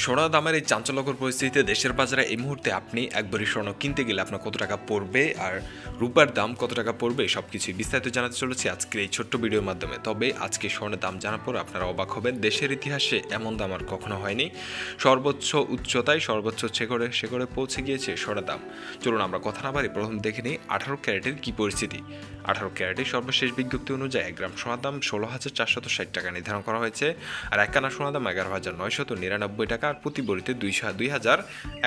সোনা দামের এই চাঞ্চল্যকর পরিস্থিতিতে দেশের বাজারে এই মুহূর্তে আপনি একবারই স্বর্ণ কিনতে গেলে আপনার কত টাকা পড়বে আর রূপার দাম কত টাকা পড়বে সব কিছুই বিস্তারিত জানাতে চলেছি আজকের এই ছোট্ট ভিডিওর মাধ্যমে। তবে আজকে স্বর্ণের দাম জানার পর আপনারা অবাক হবেন, দেশের ইতিহাসে এমন দাম আর কখনো হয়নি। সর্বোচ্চ উচ্চতায় সর্বোচ্চ শেকড়ে শেকড়ে পৌঁছে গিয়েছে স্বর্ণের দাম। চলুন আমরা কথা না বাড়ি প্রথম দেখে নিই আঠারো ক্যারেটের কী পরিস্থিতি। আঠারো ক্যারেটের সর্বশেষ বিজ্ঞপ্তি অনুযায়ী এক গ্রাম সোনার দাম ষোলো হাজার চারশত ষাট টাকা নির্ধারণ করা হয়েছে আর এক কানা সোনার দাম এগারো হাজার নয়শত নিরানব্বই টাকা আর প্রতি বড়িতে দুইশো, দুই হাজার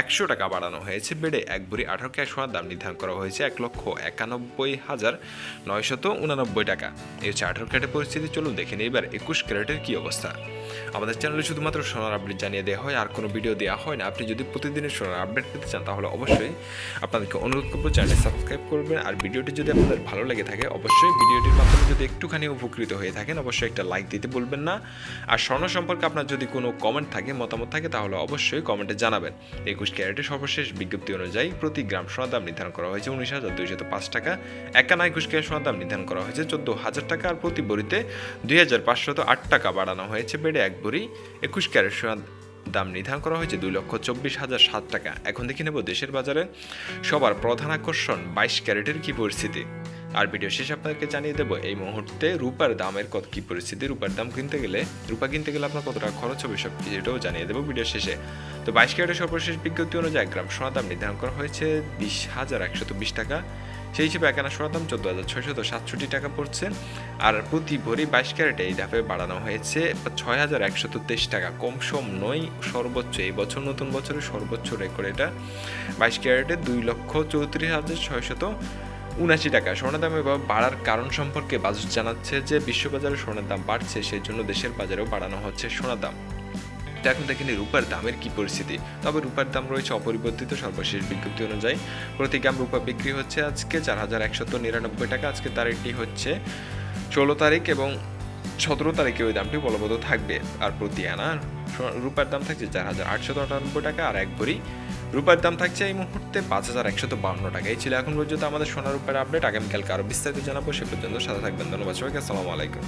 একশো টাকা বাড়ানো হয়েছে। বেড়ে এক বড়ি আঠারো ক্যাশ হওয়ার দাম নির্ধারণ করা হয়েছে এক লক্ষ একানব্বই হাজার নয়শত উনানব্বই টাকা। এই হচ্ছে আঠারো ক্যারেটের পরিস্থিতি। চলুন দেখে নিই, এবার একুশ ক্যারেটের কী অবস্থা। আমাদের চ্যানেলে শুধুমাত্র সোনার আপডেট জানিয়ে দেওয়া হয়, আর কোনো ভিডিও দেওয়া হয় না। আপনি যদি প্রতিদিনের সোনার আপডেট পেতে চান, তাহলে অবশ্যই আপনাদেরকে অনুরোধ করব চ্যানেলটি সাবস্ক্রাইব করবেন। আর ভিডিওটি যদি আপনাদের ভালো লেগে থাকে, অবশ্যই ভিডিওটির মাধ্যমে যদি একটুখানি উপকৃত হয়ে থাকেন, অবশ্যই একটা লাইক দিতে বলবেন না। আর স্বর্ণ সম্পর্কে আপনার যদি কোনো কমেন্ট থাকে, মতামত থাকে, তাহলে অবশ্যই কমেন্টে জানাবেন। একুশ ক্যারেটের সর্বশেষ বিজ্ঞপ্তি অনুযায়ী প্রতি গ্রাম সোনার দাম নির্ধারণ করা হয়েছে উনিশ হাজার দুইশত পাঁচ টাকা। একানা একুশ ক্যারেট সোনার দাম নির্ধারণ করা হয়েছে চোদ্দ হাজার টাকা। আর প্রতি বড়িতে দুই হাজার পাঁচশত আট টাকা বাড়ানো হয়েছে। বেড়ে এক বড়ি একুশ ক্যারেট সোনার দাম নির্ধারণ করা হয়েছে দুই লক্ষ চব্বিশ হাজার সাত টাকা। এখন দেখে নেব দেশের বাজারে সবার প্রধান আকর্ষণ বাইশ ক্যারেটের কি পরিস্থিতি। আর ভিডিও শেষে আপনাদেরকে জানিয়ে দেবো, এই মুহূর্তে রূপার দামের কত, কী পরিস্থিতি? রূপার দাম কিনতে গেলে, রূপা কিনতে গেলে আপনার কত টাকা খরচ হবে সব কিছুটাও জানিয়ে দেবো ভিডিও শেষে। তো বাইশ ক্যারেটের সর্বশেষ বিজ্ঞপ্তি অনুযায়ী গ্রাম সোনার দাম নির্ধারণ করা হয়েছে বিশ হাজার একশত বিশ টাকা। সেই হিসেবে একানা সোনার দাম চোদ্দ হাজার ছয়শত সাতষট্টি টাকা পড়ছে। আর প্রতি ভরি বাইশ ক্যারেটে এই ধাপে বাড়ানো হয়েছে ছয় হাজার একশত তেইশ টাকা। কম সম নয়, সর্বোচ্চ এই বছর, নতুন বছরের সর্বোচ্চ রেকর্ড এটা। বাইশ ক্যারেটে দুই লক্ষ চৌত্রিশ হাজার ছয়শত উনাশি টাকা। সোনার দামে বাড়ার কারণ সম্পর্কে বাজুস জানাচ্ছে যে, বিশ্ববাজারে সোনার দাম বাড়ছে, সেই জন্য দেশের বাজারেও বাড়ানো হচ্ছে সোনার দাম। তো এখন দেখেন রূপার দামের কি পরিস্থিতি। তবে রূপার দাম রয়েছে অপরিবর্তিত সর্বশেষ বিজ্ঞপ্তি অনুযায়ী। প্রতি গ্রাম রূপা বিক্রি হচ্ছে আজকে চার হাজার একশত নিরানব্বই টাকা। আজকে তারিখটি হচ্ছে ষোলো তারিখ এবং সতেরো তারিখে ওই দামটি বলবৎ থাকবে। আর প্রতি আনা রূপার দাম থাকছে চার হাজার আটশত আটানব্বই টাকা। আর এক ভরি রূপার দাম থাকছে এই মুহূর্তে পাঁচ হাজার একশত বাউন্ন টাকা। এই ছিল এখন পর্যন্ত আমাদের সোনার রূপার আপডেট। আগামীকালকে আরও বিস্তারিত জানাব। সে পর্যন্ত সাথে থাকবেন। ধন্যবাদ সবাইকে। আসসালামু আলাইকুম।